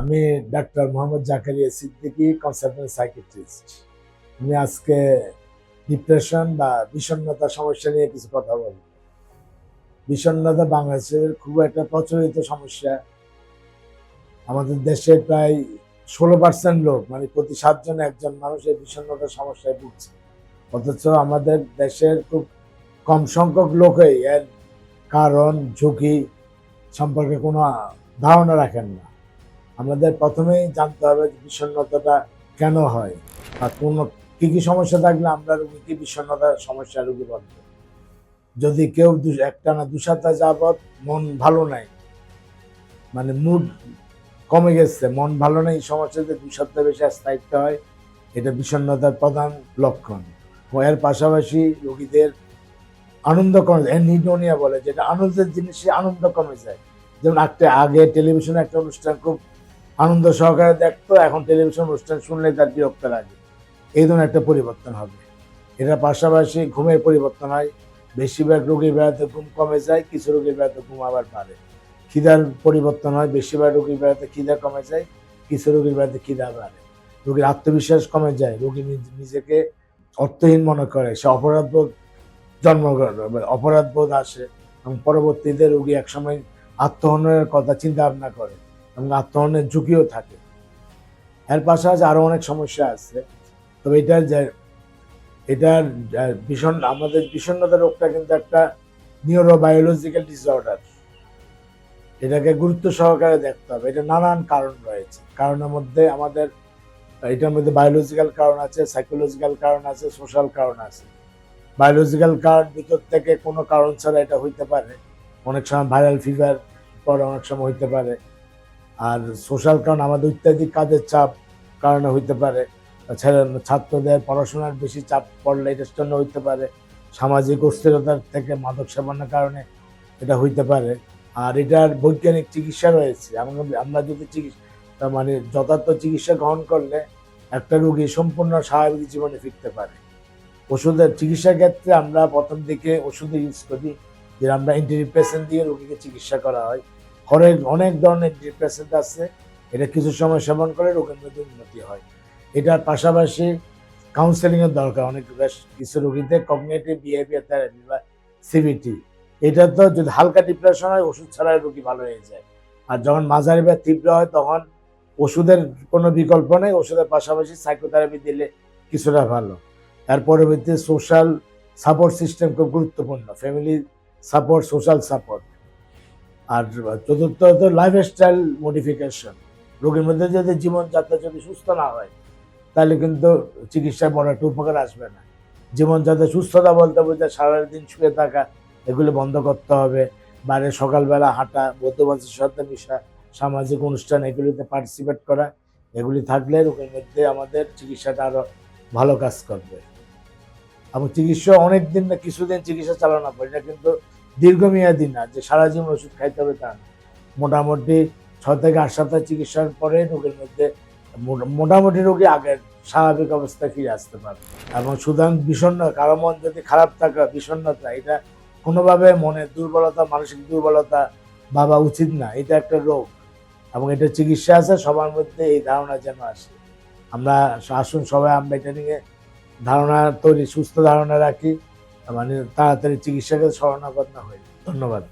আমি doctor Mohammad Zakaria Siddiqui consultant psychiatrist আমি আজকে ডিপ্রেশন বা বিষণ্ণতা সমস্যা নিয়ে কিছু কথা বলব। বিষণ্ণতা বাংলাদেশের খুব একটা প্রচলিত সমস্যা। আমাদের দেশে প্রায় ষোলো পার্সেন্ট লোক মানে প্রতি সাতজন একজন মানুষ এই বিষণ্ণতার সমস্যায় ভুগছে। অথচ আমাদের দেশের খুব কম সংখ্যক লোকই এর কারণ, ঝুঁকি সম্পর্কে কোনো ধারণা রাখেন না। আমাদের প্রথমেই জানতে হবে যে বিষণ্ণতাটা কেন হয় বা কোনো কী কী সমস্যা থাকলে আমরা রুগীকে বিষণ্ণতার সমস্যা রুগী বলব যদি কেউ দু- একটানা দু যাবৎ মন ভালো নাই মানে মুড কমে গেছে, মন ভালো নেই সমস্যাতে দু সপ্তাহ বেশি স্থায়িত্ব হয়, এটা বিষণ্ণতার প্রধান লক্ষণ। এর পাশাপাশি রোগীদের আনন্দ কমে যায় নিডোনিয়া বলে, যেটা আনন্দের জিনিসে আনন্দ কমে যায়। যেমন একটা আগে টেলিভিশনে একটা অনুষ্ঠান খুব আনন্দ সহকারে দেখতো এখন টেলিভিশন অনুষ্ঠান শুনলে তার বিরক্ত লাগে। এই ধরনের একটা পরিবর্তন হবে। এটা পাশাপাশি ঘুমের পরিবর্তন হয়। বেশিরভাগ রোগীর বেড়াতে ঘুম কমে যায় কিছু রোগীর বেড়াতে ঘুম আবার বাড়ে। খিদার পরিবর্তন হয় বেশিরভাগ রোগীর বেড়াতে খিদা কমে যায় কিছু রোগীর বেড়াতে খিদা বাড়ে। রোগীর আত্মবিশ্বাস কমে যায় রোগী নিজেকে অর্থহীন মনে করে সে অপরাধবোধ জন্মগ্রহণ করে, অপরাধ বোধ আসে এবং পরবর্তীতে রোগী একসময় আত্মহননের কথা চিন্তা ভাবনা করে। এবং আত্মহননের ঝুঁকিও থাকে। এর পাশাপাশি আরও অনেক সমস্যা আছে। তবে এটার যে, এটার ভীষণ, আমাদের বিষণ্ণতা রোগটা কিন্তু একটা নিউরোবায়োলজিক্যাল ডিসঅর্ডার এটাকে গুরুত্ব সহকারে দেখতে হবে। এটা নানান কারণ রয়েছে। কারণের মধ্যে আমাদের, এটার মধ্যে বায়োলজিক্যাল কারণ আছে সাইকোলজিক্যাল কারণ আছে সোশ্যাল কারণ আছে। বায়োলজিক্যাল কারণ ভিতর থেকে কোনো কারণ ছাড়া এটা হইতে পারে। অনেক সময় ভাইরাল ফিভার পরে অনেক সময় হইতে পারে। আর সোশ্যাল কারণ আমাদের অত্যাধিক কাজের চাপ কারণে হইতে পারে। ছেলে- ছাত্রদের পড়াশোনার বেশি চাপ পড়লে এটার জন্য হইতে পারে। সামাজিক অস্থিরতার থেকে মাদক সেবনের কারণে এটা হইতে পারে। আর এটার বৈজ্ঞানিক চিকিৎসা রয়েছে। আমরা আমরা যদি চিকিৎসা মানে যথার্থ চিকিৎসা গ্রহণ করলে একটা রোগী সম্পূর্ণ স্বাভাবিক জীবনে ফিরতে পারে। ওষুধের চিকিৎসার ক্ষেত্রে আমরা প্রথম দিকে ওষুধ ইউজ করি। যে আমরা অ্যান্টিডিপ্রেসেন্ট দিয়ে রোগীকে চিকিৎসা করা হয়। অনেক অনেক ধরনের ডিপ্রেসেন্ট আছে এটা কিছু সময় সেবন করে, রোগের মধ্যে উন্নতি হয়। এটার পাশাপাশি কাউন্সেলিংয়ের দরকার, অনেক বেশ কিছু রোগীদের কগনিটিভ বিহেভিয়ার থেরাপি বা সিবিটি এটা তো যদি হালকা ডিপ্রেশন হয়, ওষুধ ছাড়াই রোগী ভালো হয়ে যায়। আর যখন মাঝারি বা তীব্র হয়, তখন ওষুধের কোনো বিকল্প নেই, ওষুধের পাশাপাশি সাইকোথেরাপি দিলে কিছুটা ভালো। তার পরবর্তী সোশ্যাল সাপোর্ট সিস্টেম খুব গুরুত্বপূর্ণ ফ্যামিলি সাপোর্ট সোশ্যাল সাপোর্ট আর চতুর্থ হতো লাইফস্টাইল মডিফিকেশন রোগীর মধ্যে যদি জীবনযাত্রা যদি সুস্থ না হয়, তাহলে কিন্তু চিকিৎসায় বড় একটা উপকার আসবে না। জীবনযাত্রা সুস্থতা বলতে বোঝায় সারাদিন শুয়ে থাকা, এগুলো বন্ধ করতে হবে। বাইরে সকালবেলা হাঁটা বৌদ্ধবাসীর সাথে মিশা, সামাজিক অনুষ্ঠান, এগুলিতে পার্টিসিপেট করা, এগুলি থাকলে রোগের মধ্যে আমাদের চিকিৎসাটা আরও ভালো কাজ করবে। এবং চিকিৎসা অনেক দিন না, কিছুদিন চিকিৎসা চালানো পড়ে এটা কিন্তু দীর্ঘমেয়াদী না, যে সারা জীবন ওষুধ খাইতে হবে তা না। মোটামুটি ছয় থেকে আট সপ্তাহ চিকিৎসার পরে রোগের মধ্যে মোটা- মোটামুটি রোগী আগের স্বাভাবিক অবস্থা ফিরে আসতে পারে। এবং সুতরাং বিষণ্ণ কারও মন যদি খারাপ থাকে বিষণ্ণতা এটা কোনোভাবে মনের দুর্বলতা, মানসিক দুর্বলতা ভাবা উচিত না, এটা একটা রোগ। এবং এটা চিকিৎসা আছে, সবার মধ্যে এই ধারণা যেন আসে। আমরা আসুন সবাই, আমরা এটা নিয়ে ধারণা তৈরি, সুস্থ ধারণা রাখি। মানে তাড়াতাড়ি চিকিৎসাকে শরণাপন্ন হয়ে ধন্যবাদ।